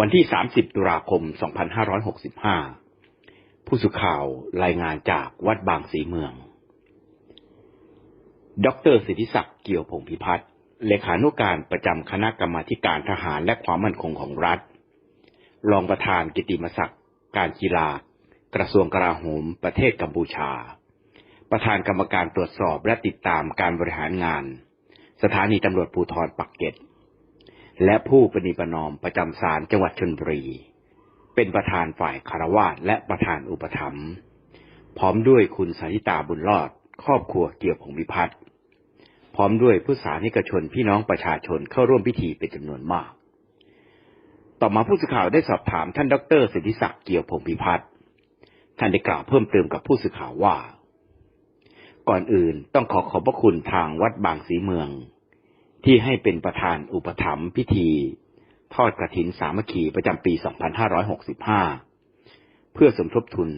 วันที่ 30 ตุลาคม 2565 ผู้สื่อข่าวรายงานจากวัดบางสีเมือง ดรสิทธิศักดิ์เกี่ยวพงพิพัฒน์ เลขานุการประจำคณะกรรมาการทหารและความมั่นคงของรัฐ รองประธานกิติมศักดิ์ การกีฬา กระทรวงกลาโหม ประเทศกัมพูชา ประธานกรรมการตรวจสอบและติดตามการบริหารงาน สถานีตำรวจภูธรปักเกร็ด และผู้ปฏิประนอมประจำศาลจังหวัดชนบุรี เป็นประธานฝ่ายคารวาสและประธานอุปถัมภ์พร้อมด้วยคุณสาธิตาบุญรอด ครอบครัวเกี่ยวผงวิพัฒน์พร้อมด้วยผู้สานิกชนพี่น้องประชาชนเข้าร่วมพิธีเป็นจำนวนมาก ต่อมาผู้สื่อข่าวได้สอบถามท่านดรสิทธิศักดิ์เกี่ยวพงพิพัฒน์ท่านได้กล่าวเพิ่มเติมกับผู้สื่อข่าวว่า ก่อนอื่นต้องขอขอบพระคุณทางวัดบางสีเมือง ที่ให้เป็นประธานอุปถัมภ์พิธี ทอดกระถินสามัคคีประจำปี 2565 เพื่อสมทบทุน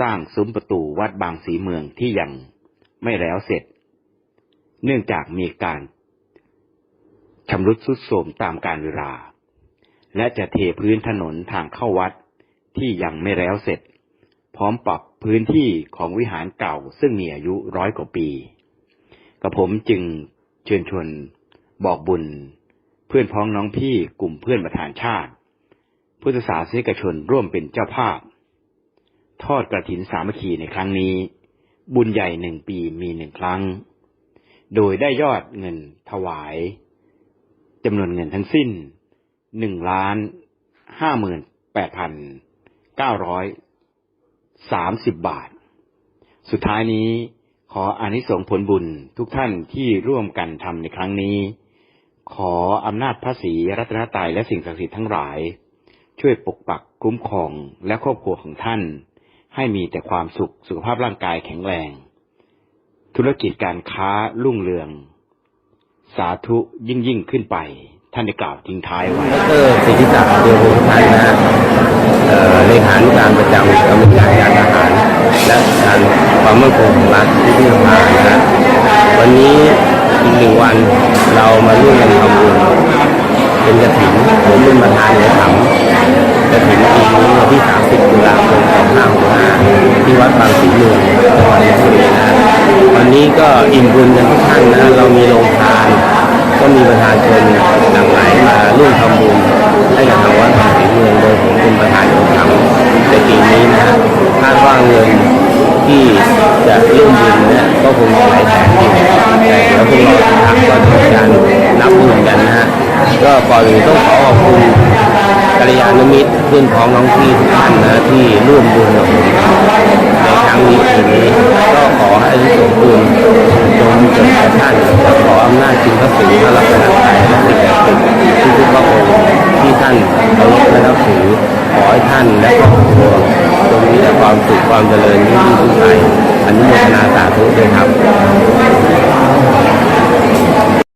สร้างซุ้มประตูวัดบางสีเมืองที่ยังไม่แล้วเสร็จ เนื่องจากมีการชำรุดทรุดโทรมตามการเวลา และจะเทพื้นถนนทางเข้าวัดที่ยังไม่แล้วเสร็จ พร้อมปรับพื้นที่ของวิหารเก่าซึ่งมีอายุร้อยกว่าปีกระผมจึง เชิญชวน บอกบุญ เพื่อนพ้องน้องพี่กลุ่มเพื่อนประธานชาติ พุทธศาสนิกชนร่วมเป็นเจ้าภาพ ทอดกระถินสามัคคีในครั้งนี้ บุญใหญ่หนึ่งปีมีหนึ่งครั้ง โดยได้ยอดเงินถวายจำนวนเงินทั้งสิ้นหนึ่งล้านห้าหมื่นแปดพันเก้าร้อยสามสิบบาท สุดท้ายนี้ ขออานิสงส์ผลบุญทุกท่านที่ร่วมกันทำในครั้งนี้ ขออำนาจพระศรีรัตนตรัยและสิ่งศักดิ์สิทธิ์ทั้งหลาย ช่วยปกปักคุ้มครองและครอบครัวของท่าน ให้มีแต่ความสุขสุขภาพร่างกายแข็งแรง ธุรกิจการค้ารุ่งเรือง สาธุยิ่งยิ่งขึ้นไป ท่านได้กล่าวทิ้งท้ายไว้ดรสิทธิศักดิ์เดียวพงศ์พันธ์นะฮะเอ่อเลขานุการประจำกรรมการการทหาร และการความมั่นคงของรัฐที่ที่ทำงานนะวันนี้อีกหนึ่งวันเรามาร่วมกันทำบุญเป็นกระถิ่นผมเป็นประธานในถังกระถิ่นปีนี้วันที่ 30ตุลาคม2565ที่วัดบางสีเมืองจังหวัดลบบุรีนะวันนี้ก็อิ่มบุญกันทุกท่านนะเรามีโรงทาน ก็มีประชาชนหลั่งไหลมาร่วมทำบุญให้กับทาง จะร่วมบุญเนี่ยก็คงหลายแสนอยู่แต่เดี๋ยวพวกเราทางก็จะมีการนับบุญกันนะฮะก็ก่อนอื่นต้องขอขอบคุณกัลยาณมิตรเพื่อนพ้องน้องพี่ทุกท่านนะที่ร่วมบุญกับผมในครั้งนี้ปีนี้ก็ขอให้อานิสงส์บุญจงมีเกิดแก่ท่านขออำนาจจิงพระสิงห์พระรัตน เจริญยิ่งยิ่งขึ้นไปอนุโมทนาสาธุด้วยครับ